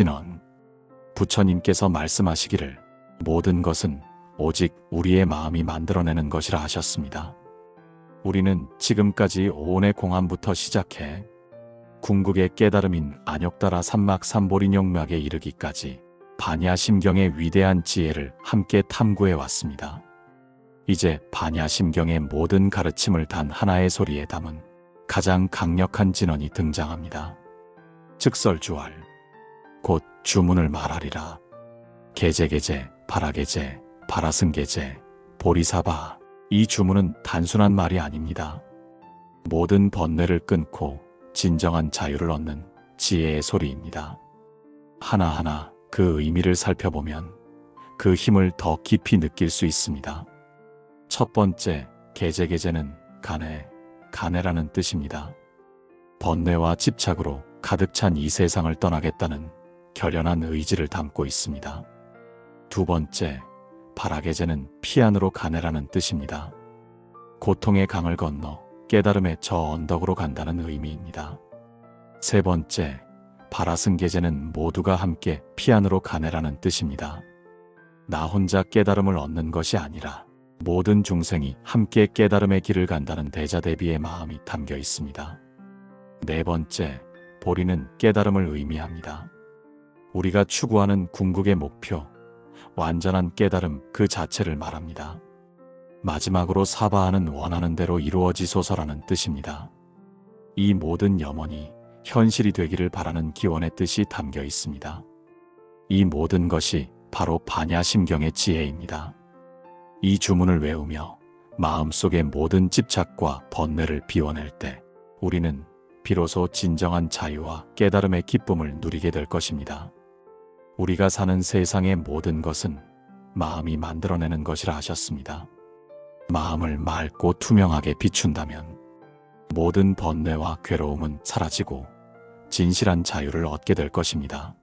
진언. 부처님께서 말씀하시기를 모든 것은 오직 우리의 마음이 만들어내는 것이라 하셨습니다. 우리는 지금까지 오온의 공안부터 시작해 궁극의 깨달음인 안욕다라 삼막 삼보린용맥에 이르기까지 반야심경의 위대한 지혜를 함께 탐구해 왔습니다. 이제 반야심경의 모든 가르침을 단 하나의 소리에 담은 가장 강력한 진언이 등장합니다. 즉설주알 곧 주문을 말하리라. 계제계제, 바라계제, 바라승계제, 보리사바 이 주문은 단순한 말이 아닙니다. 모든 번뇌를 끊고 진정한 자유를 얻는 지혜의 소리입니다. 하나하나 그 의미를 살펴보면 그 힘을 더 깊이 느낄 수 있습니다. 첫 번째, 계제계제는 가네, 가네라는 뜻입니다. 번뇌와 집착으로 가득 찬 이 세상을 떠나겠다는 결연한 의지를 담고 있습니다. 두 번째, 바라계제는 피안으로 가네라는 뜻입니다. 고통의 강을 건너 깨달음의 저 언덕으로 간다는 의미입니다. 세 번째, 바라승계제는 모두가 함께 피안으로 가네라는 뜻입니다. 나 혼자 깨달음을 얻는 것이 아니라 모든 중생이 함께 깨달음의 길을 간다는 대자대비의 마음이 담겨 있습니다. 네 번째, 보리는 깨달음을 의미합니다. 우리가 추구하는 궁극의 목표, 완전한 깨달음 그 자체를 말합니다. 마지막으로 사바하는 원하는 대로 이루어지소서라는 뜻입니다. 이 모든 염원이 현실이 되기를 바라는 기원의 뜻이 담겨 있습니다. 이 모든 것이 바로 반야심경의 지혜입니다. 이 주문을 외우며 마음속의 모든 집착과 번뇌를 비워낼 때 우리는 비로소 진정한 자유와 깨달음의 기쁨을 누리게 될 것입니다. 우리가 사는 세상의 모든 것은 마음이 만들어내는 것이라 하셨습니다. 마음을 맑고 투명하게 비춘다면 모든 번뇌와 괴로움은 사라지고 진실한 자유를 얻게 될 것입니다.